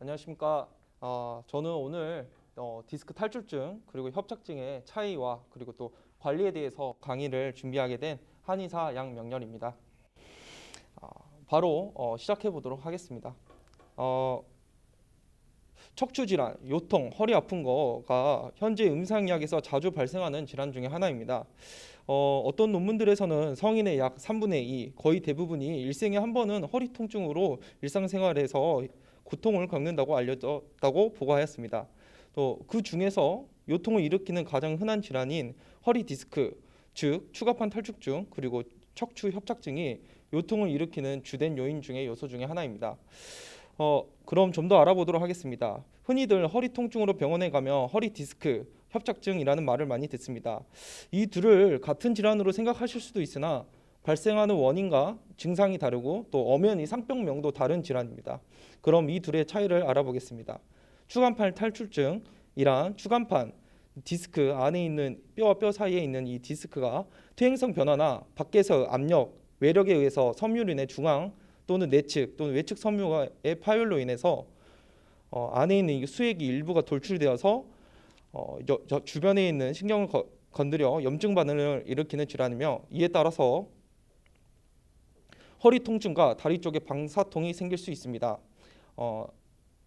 안녕하십니까. 어, 저는 오늘 어, 디스크 탈출증 그리고 협착증의 차이와 그리고 또 관리에 대해서 강의를 준비하게 된 한의사 양명렬입니다. 어, 바로 어, 시작해 보도록 하겠습니다. 어, 척추 질환, 요통, 허리 아픈 거가 현재 임상의학에서 자주 발생하는 질환 중에 하나입니다. 어, 어떤 논문들에서는 성인의 약 3분의 2, 거의 대부분이 일생에 한 번은 허리 통증으로 일상생활에서 고통을 겪는다고 알려졌다고 보고하였습니다. 또 그 중에서 요통을 일으키는 가장 흔한 질환인 허리 디스크, 즉 추가판 탈축증 그리고 척추 협착증이 요통을 일으키는 주된 요인 중의 요소 중의 하나입니다. 어, 그럼 좀 더 알아보도록 하겠습니다. 흔히들 허리 통증으로 병원에 가면 허리 디스크 협착증이라는 말을 많이 듣습니다. 이 둘을 같은 질환으로 생각하실 수도 있으나 발생하는 원인과 증상이 다르고 또 엄연히 상병명도 다른 질환입니다. 그럼 이 둘의 차이를 알아보겠습니다. 추간판 탈출증이란 추간판 디스크 안에 있는 뼈와 뼈 사이에 있는 이 디스크가 퇴행성 변화나 밖에서 압력, 외력에 의해서 섬유륜의 중앙 또는 내측 또는 외측 섬유의 파열로 인해서 어, 안에 있는 이 수액이 일부가 돌출되어서 어, 여- 저 주변에 있는 신경을 거- 건드려 염증 반응을 일으키는 질환이며 이에 따라서 허리 통증과 다리 쪽에 방사통이 생길 수 있습니다. 어,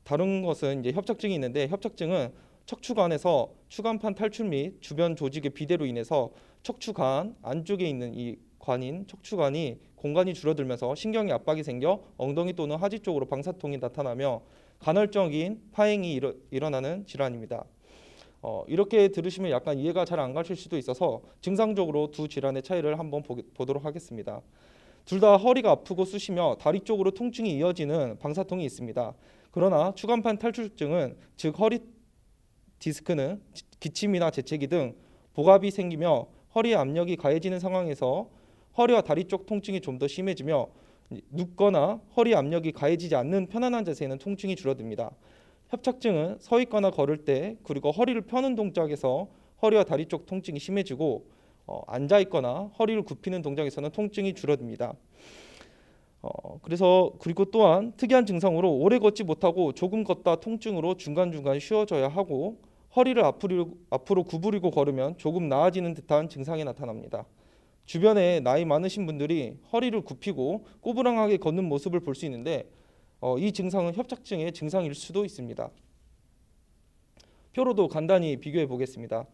다른 것은 이제 협착증이 있는데 협착증은 척추관에서 추간판 탈출 및 주변 조직의 비대로 인해서 척추관 안쪽에 있는 이 관인 척추관이 공간이 줄어들면서 신경의 압박이 생겨 엉덩이 또는 하지 쪽으로 방사통이 나타나며 간헐적인 파행이 일어, 일어나는 질환입니다. 어, 이렇게 들으시면 약간 이해가 잘 안 가실 수도 있어서 증상적으로 두 질환의 차이를 한번 보, 보도록 하겠습니다. 둘 다 허리가 아프고 쑤시며 다리 쪽으로 통증이 이어지는 방사통이 있습니다. 그러나 추간판 탈출증은 즉 허리 디스크는 지- 기침이나 재채기 등 복압이 생기며 허리에 압력이 가해지는 상황에서 허리와 다리 쪽 통증이 좀 더 심해지며 눕거나 허리 압력이 가해지지 않는 편안한 자세에는 통증이 줄어듭니다. 협착증은 서 있거나 걸을 때 그리고 허리를 펴는 동작에서 허리와 다리 쪽 통증이 심해지고 어, 앉아 있거나 허리를 굽히는 동작에서는 통증이 줄어듭니다. 어, 그래서 그리고 또한 특이한 증상으로 오래 걷지 못하고 조금 걷다 통증으로 중간중간 쉬어져야 하고 허리를 앞으로, 앞으로 구부리고 걸으면 조금 나아지는 듯한 증상이 나타납니다. 주변에 나이 많으신 분들이 허리를 굽히고 꼬부랑하게 걷는 모습을 볼 수 있는데 어, 이 증상은 협착증의 증상일 수도 있습니다. 표로도 간단히 비교해 보겠습니다.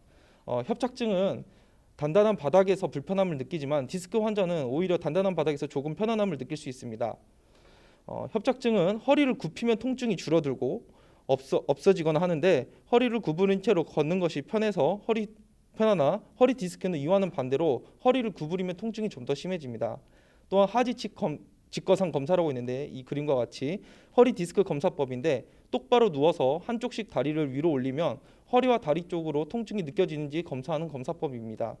어, 협착증은 단단한 바닥에서 불편함을 느끼지만 디스크 환자는 오히려 단단한 바닥에서 조금 편안함을 느낄 수 있습니다. 어, 협착증은 허리를 굽히면 통증이 줄어들고 없어, 없어지거나 하는데 허리를 구부린 채로 걷는 것이 편해서 허리 편하나 허리 디스크는 이와는 반대로 허리를 구부리면 통증이 좀 더 심해집니다. 또한 하지 측검 직거상 검사라고 있는데 이 그림과 같이 허리 디스크 검사법인데 똑바로 누워서 한쪽씩 다리를 위로 올리면 허리와 다리 쪽으로 통증이 느껴지는지 검사하는 검사법입니다.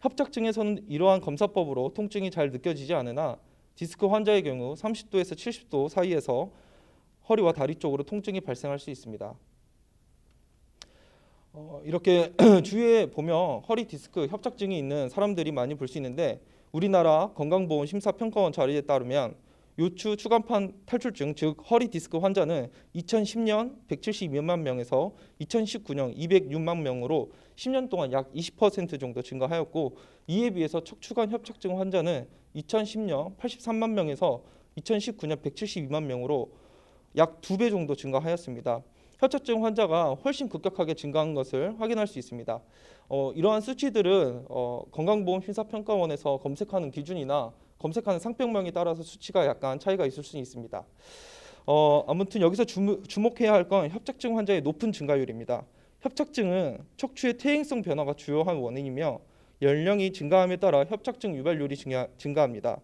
협착증에서는 이러한 검사법으로 통증이 잘 느껴지지 않으나 디스크 환자의 경우 30도에서 70도 사이에서 허리와 다리 쪽으로 통증이 발생할 수 있습니다. 어, 이렇게 주위에 보면 허리 디스크 협착증이 있는 사람들이 많이 볼 수 있는데 우리나라 건강보험 심사평가원 자료에 따르면 요추 추간판 탈출증 즉 허리 디스크 환자는 2010년 172만 명에서 2019년 206만 명으로 10년 동안 약 20% 정도 증가하였고 이에 비해서 척추관 협착증 환자는 2010년 83만 명에서 2019년 172만 명으로 약 두 배 정도 증가하였습니다. 협착증 환자가 훨씬 급격하게 증가한 것을 확인할 수 있습니다. 어, 이러한 수치들은 어, 건강보험심사평가원에서 검색하는 기준이나 검색하는 상병명에 따라서 수치가 약간 차이가 있을 수 있습니다. 어, 아무튼 여기서 주무, 주목해야 할 건 협착증 환자의 높은 증가율입니다. 협착증은 척추의 퇴행성 변화가 주요한 원인이며 연령이 증가함에 따라 협착증 유발률이 증가, 증가합니다.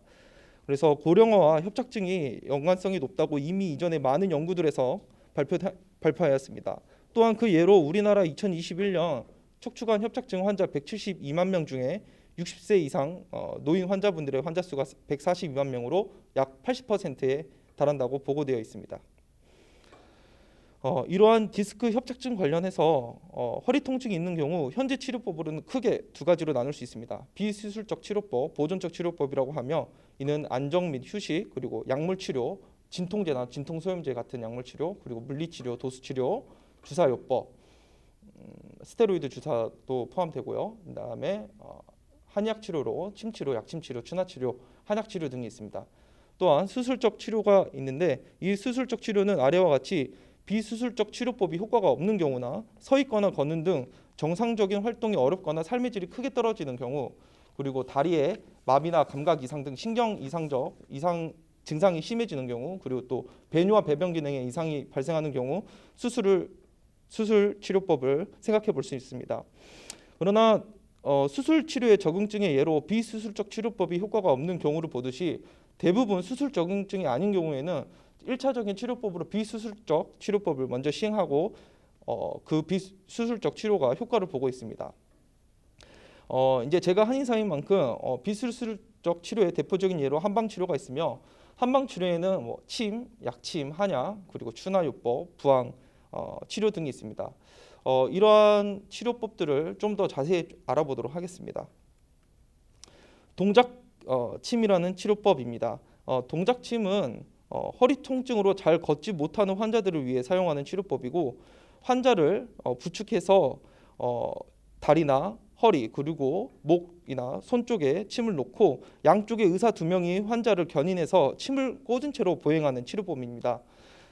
그래서 고령화와 협착증이 연관성이 높다고 이미 이전에 많은 연구들에서 발표, 발표하였습니다. 또한 그 예로 우리나라 2021년 척추관 협착증 환자 172만 명 중에 60세 이상 어, 노인 환자분들의 환자 수가 142만 명으로 약 80%에 달한다고 보고되어 있습니다. 어, 이러한 디스크 협착증 관련해서 어, 허리 통증이 있는 경우 현재 치료법으로는 크게 두 가지로 나눌 수 있습니다. 비수술적 치료법, 보존적 치료법이라고 하며 이는 안정 및 휴식 그리고 약물 치료, 진통제나 진통소염제 같은 약물 치료, 그리고 물리 치료, 도수 치료, 주사 요법, 음, 스테로이드 주사도 포함되고요. 그다음에 어, 한약 치료로 침 치료, 약침 치료, 추나 치료, 한약 치료 등이 있습니다. 또한 수술적 치료가 있는데 이 수술적 치료는 아래와 같이 비수술적 치료법이 효과가 없는 경우나 서 있거나 걷는 등 정상적인 활동이 어렵거나 삶의 질이 크게 떨어지는 경우 그리고 다리에 마비나 감각 이상 등 신경 이상적 이상 증상이 심해지는 경우 그리고 또 배뇨와 배변 기능에 이상이 발생하는 경우 수술을 수술 치료법을 생각해 볼 수 있습니다. 그러나 어, 수술 치료의 적응증의 예로 비수술적 치료법이 효과가 없는 경우를 보듯이 대부분 수술 적응증이 아닌 경우에는 1차적인 치료법으로 비수술적 치료법을 먼저 시행하고 어, 그 비수술적 치료가 효과를 보고 있습니다. 어, 이제 제가 한의사인 만큼 어, 비수술적 치료의 대표적인 예로 한방 치료가 있으며 한방 치료에는 뭐 침, 약침, 한약, 그리고 추나요법, 부항 어, 치료 등이 있습니다. 어, 이러한 치료법들을 좀 더 자세히 알아보도록 하겠습니다. 동작 어, 침이라는 치료법입니다. 어, 동작 침은 어, 허리 통증으로 잘 걷지 못하는 환자들을 위해 사용하는 치료법이고 환자를 어, 부축해서 어, 다리나 허리 그리고 목 이나 손 쪽에 침을 놓고 양쪽에 의사 두 명이 환자를 견인해서 침을 꽂은 채로 보행하는 치료법입니다.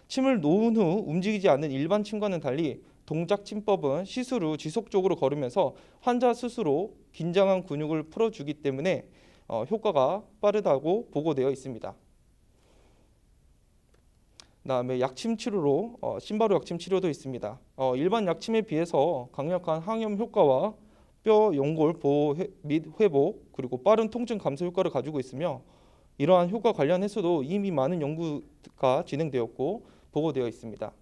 침을 놓은 후 움직이지 않는 일반 침과는 달리 동작 침법은 시술 후 지속적으로 걸으면서 환자 스스로 긴장한 근육을 풀어주기 때문에 어, 효과가 빠르다고 보고되어 있습니다. 그다음에 약침 치료로 어, 심바루 약침 치료도 있습니다. 어, 일반 약침에 비해서 강력한 항염 효과와 뼈 연골 보호 회- 및 회복 그리고 빠른 통증 감소 효과를 가지고 있으며 이러한 효과 관련해서도 이미 많은 연구가 진행되었고 보고되어 있습니다.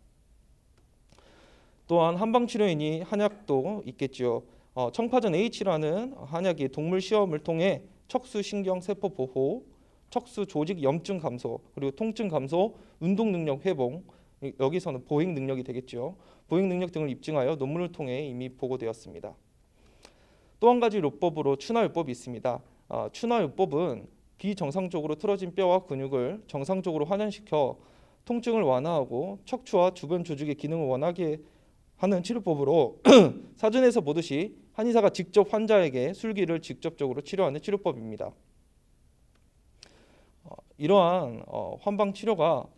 또한 한방 치료이니 한약도 있겠지요. 어, 청파전 H라는 한약이 동물 시험을 통해 척수 신경 세포 보호, 척수 조직 염증 감소, 그리고 통증 감소, 운동 능력 회복 이- 여기서는 보행 능력이 되겠죠. 보행 능력 등을 입증하여 논문을 통해 이미 보고되었습니다. 또 한 가지 요법으로 추나요법이 있습니다. 아, 추나요법은 비정상적으로 틀어진 뼈와 근육을 정상적으로 환원시켜 통증을 완화하고 척추와 주변 조직의 기능을 원하게 하는 치료법으로 사전에서 보듯이 한의사가 직접 환자에게 술기를 직접적으로 치료하는 치료법입니다. 어, 이러한 어, 환방 치료가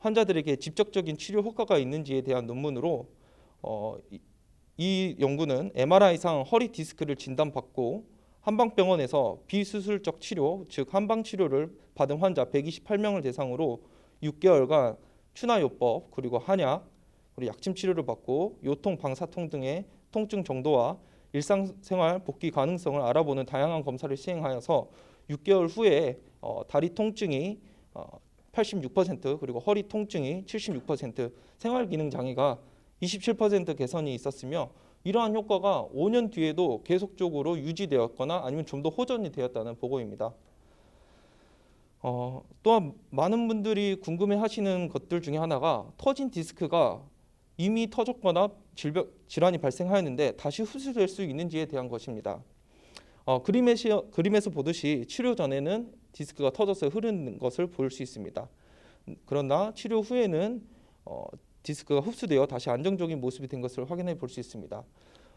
환자들에게 직접적인 치료 효과가 있는지에 대한 논문으로 어, 이, 이 연구는 MRI상 허리 디스크를 진단받고 한방병원에서 비수술적 치료, 즉 한방 치료를 받은 환자 128명을 대상으로 6개월간 추나요법 그리고 한약 그리고 약침 치료를 받고 요통, 방사통 등의 통증 정도와 일상생활 복귀 가능성을 알아보는 다양한 검사를 시행하여서 6개월 후에 어, 다리 통증이 어, 86% 그리고 허리 통증이 76% 생활 기능 장애가 27% 개선이 있었으며 이러한 효과가 5년 뒤에도 계속적으로 유지되었거나 아니면 좀 더 호전이 되었다는 보고입니다. 어, 또한 많은 분들이 궁금해 하시는 것들 중에 하나가 터진 디스크가 이미 터졌거나 질병, 질환이 발생하였는데 다시 흡수될 수 있는지에 대한 것입니다. 어, 그림에서, 그림에서 보듯이 치료 전에는 디스크가 터져서 흐르는 것을 볼 수 있습니다. 그러나 치료 후에는 어, 디스크가 흡수되어 다시 안정적인 모습이 된 것을 확인해 볼 수 있습니다.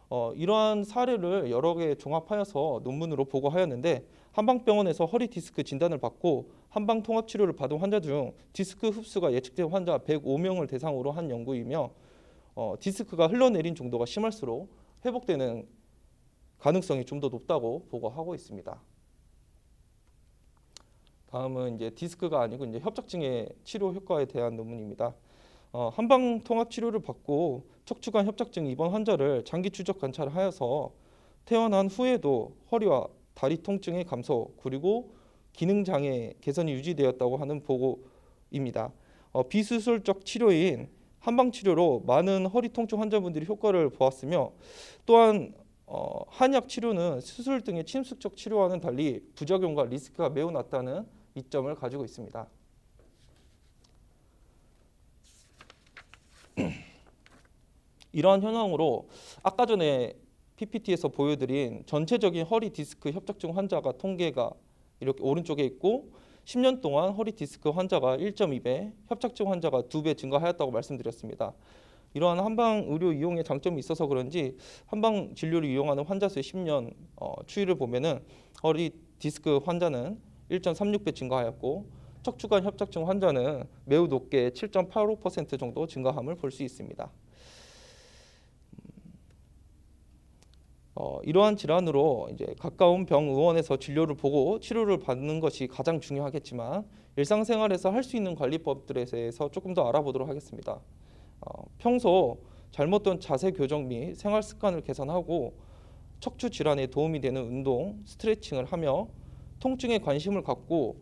어, 이러한 사례를 여러 개 종합하여서 논문으로 보고하였는데 한방병원에서 허리 디스크 진단을 받고 한방 통합 치료를 받은 환자 중 디스크 흡수가 예측된 환자 105명을 대상으로 한 연구이며 어, 디스크가 흘러내린 정도가 심할수록 회복되는 가능성이 좀 더 높다고 보고하고 있습니다. 다음은 이제 디스크가 아니고 이제 협착증의 치료 효과에 대한 논문입니다. 어, 한방 통합 치료를 받고 척추관 협착증 입원 환자를 장기 추적 관찰하여서 퇴원한 후에도 허리와 다리 통증의 감소 그리고 기능 장애 개선이 유지되었다고 하는 보고입니다. 어, 비수술적 치료인 한방 치료로 많은 허리 통증 환자분들이 효과를 보았으며 또한 어, 한약 치료는 수술 등의 침습적 치료와는 달리 부작용과 리스크가 매우 낮다는 이점을 가지고 있습니다. 이러한 현황으로 아까 전에 PPT에서 보여드린 전체적인 허리 디스크 협착증 환자가 통계가 이렇게 오른쪽에 있고 10년 동안 허리 디스크 환자가 1.2배, 협착증 환자가 2배 증가하였다고 말씀드렸습니다. 이러한 한방 의료 이용의 장점이 있어서 그런지 한방 진료를 이용하는 환자 수의 10년 어, 추이를 보면은 허리 디스크 환자는 1.36배 증가하였고 척추관 협착증 환자는 매우 높게 7.85% 정도 증가함을 볼 수 있습니다. 어, 이러한 질환으로 이제 가까운 병 의원에서 진료를 보고 치료를 받는 것이 가장 중요하겠지만 일상생활에서 할 수 있는 관리법들에 대해서 조금 더 알아보도록 하겠습니다. 어, 평소 잘못된 자세 교정 및 생활 습관을 개선하고 척추 질환에 도움이 되는 운동, 스트레칭을 하며 통증에 관심을 갖고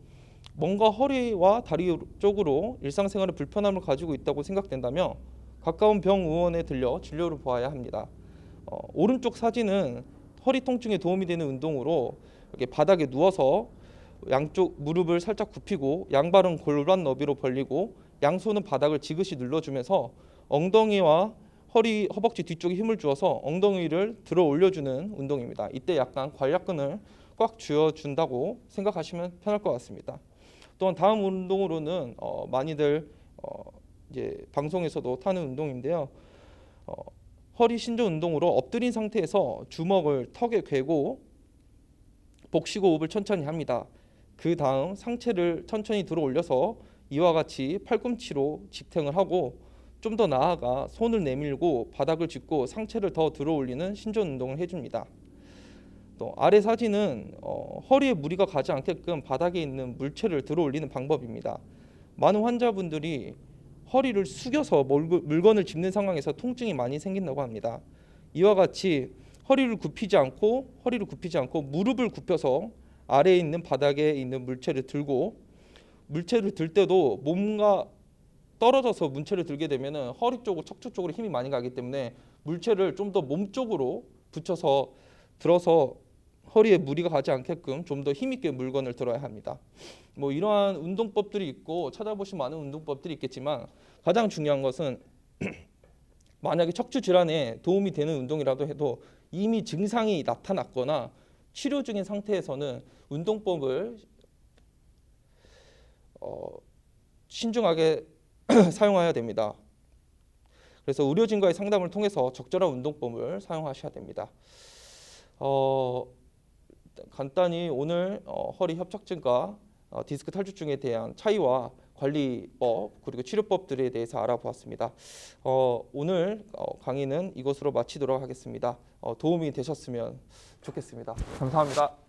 뭔가 허리와 다리 쪽으로 일상생활에 불편함을 가지고 있다고 생각된다면 가까운 병 의원에 들려 진료를 보아야 합니다. 어, 오른쪽 사진은 허리 통증에 도움이 되는 운동으로 이렇게 바닥에 누워서 양쪽 무릎을 살짝 굽히고 양발은 골반 너비로 벌리고 양손은 바닥을 지그시 눌러주면서 엉덩이와 허리 허벅지 뒤쪽에 힘을 주어서 엉덩이를 들어 올려주는 운동입니다. 이때 약간 관략근을 꽉 쥐어준다고 생각하시면 편할 것 같습니다. 또한 다음 운동으로는 어, 많이들 어, 이제 방송에서도 타는 운동인데요. 어, 허리 신조 운동으로 엎드린 상태에서 주먹을 턱에 괴고 복식 호흡을 천천히 합니다. 그 다음 상체를 천천히 들어 올려서 이와 같이 팔꿈치로 직탱을 하고 좀 더 나아가 손을 내밀고 바닥을 짚고 상체를 더 들어 올리는 신전 운동을 해줍니다. 또 아래 사진은 어, 허리에 무리가 가지 않게끔 바닥에 있는 물체를 들어 올리는 방법입니다. 많은 환자분들이 허리를 숙여서 물건- 물건을 짚는 상황에서 통증이 많이 생긴다고 합니다. 이와 같이 허리를 굽히지 않고 허리를 굽히지 않고 무릎을 굽혀서 아래에 있는 바닥에 있는 물체를 들고 물체를 들 때도 몸과 떨어져서 물체를 들게 되면은 허리 쪽으로 척추 쪽으로 힘이 많이 가기 때문에 물체를 좀 더 몸 쪽으로 붙여서 들어서 허리에 무리가 가지 않게끔 좀 더 힘있게 물건을 들어야 합니다. 뭐 이러한 운동법들이 있고 찾아보신 많은 운동법들이 있겠지만 가장 중요한 것은 만약에 척추 질환에 도움이 되는 운동이라도 해도 이미 증상이 나타났거나 치료 중인 상태에서는 운동법을 어, 신중하게 사용해야 됩니다. 그래서 의료진과의 상담을 통해서 적절한 운동법을 사용하셔야 됩니다. 어, 간단히 오늘 어, 허리 협착증과 어, 디스크 탈출증에 대한 차이와 관리법 그리고 치료법들에 대해서 알아보았습니다. 어, 오늘 어, 강의는 이것으로 마치도록 하겠습니다. 어, 도움이 되셨으면 좋겠습니다. 감사합니다.